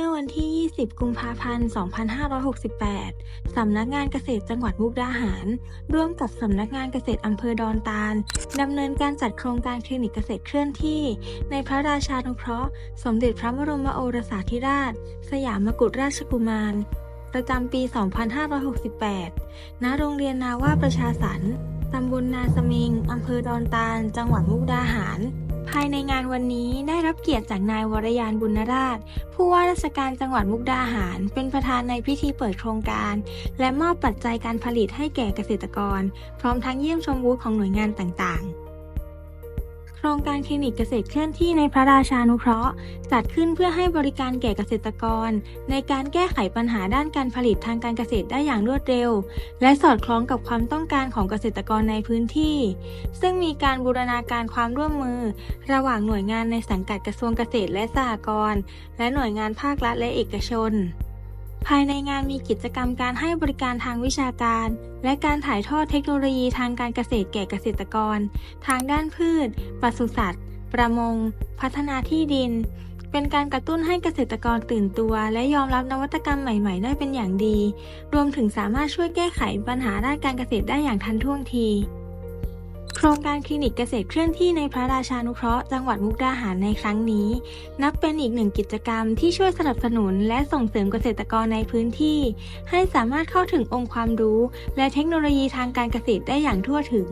มื่อวันที่ 20 กุมภาพันธ์ 2568 สำนักงานเกษตรจังหวัดมุกดาหาร ร่วมกับสำนักงานเกษตรอำเภอดอนตาลดำเนินการจัดโครงการคลินิกเกษตรเคลื่อนที่ ในพระราชานุเคราะห์ สมเด็จพระบรมโอรสาธิราช สยามกุฎราชกุมาร ประจำปี 2568 ณ โรงเรียนนาว่าประชาสรรค์ตำบลนาสมิง อำเภอดอนตาล จังหวัดมุกดาหารายในงานวันนี้ได้รับเกียรติจากนายวรยานบุญราช ผู้ว่าราชการจังหวัดมุกดาหาร เป็นประธานในพิธีเปิดโครงการ และมอบปัจจัยการผลิตให้แก่เกษตรกร พร้อมทั้งเยี่ยมชมบูธของหน่วยงานต่างๆ ครงการคลินิกเกษตรเคลื่อนที่ในพระราชานุเคราะห์ จัดขึ้นเพื่อให้บริการแก่เกษตรกร ในการแก้ไขปัญหาด้านการผลิตทางการเกษตรได้อย่างรวดเร็ว และสอดคล้องกับความต้องการของเกษตรกรในพื้นที่ ซึ่งมีการบูรณาการความร่วมมือ ระหว่างหน่วยงานในสังกัดกระทรวงเกษตรและสหกรณ์และหน่วยงานภาครัฐและเอกชน ภายในงานมีกิจกรรมการให้บริการทางวิชาการ และการถ่ายทอดเทคโนโลยีทางการเกษตรแก่เกษตรกร ทางด้านพืช ปศุสัตว์ ประมง พัฒนาที่ดิน เป็นการกระตุ้นให้เกษตรกรตื่นตัว และยอมรับนวัตกรรมใหม่ ๆ ได้เป็นอย่างดี รวมถึงสามารถช่วยแก้ไขปัญหาด้านการเกษตรได้อย่างทันท่วงที โครงการคลินิกเกษตรเคลื่อนที่ในพระราชานุเคราะห์จังหวัดมุกดาหารในครั้งนี้ นับเป็นอีกหนึ่งกิจกรรมที่ช่วยสนับสนุนและส่งเสริมเกษตรกรในพื้นที่ ให้สามารถเข้าถึงองค์ความรู้ และเทคโนโลยีทางการเกษตรได้อย่างทั่วถึง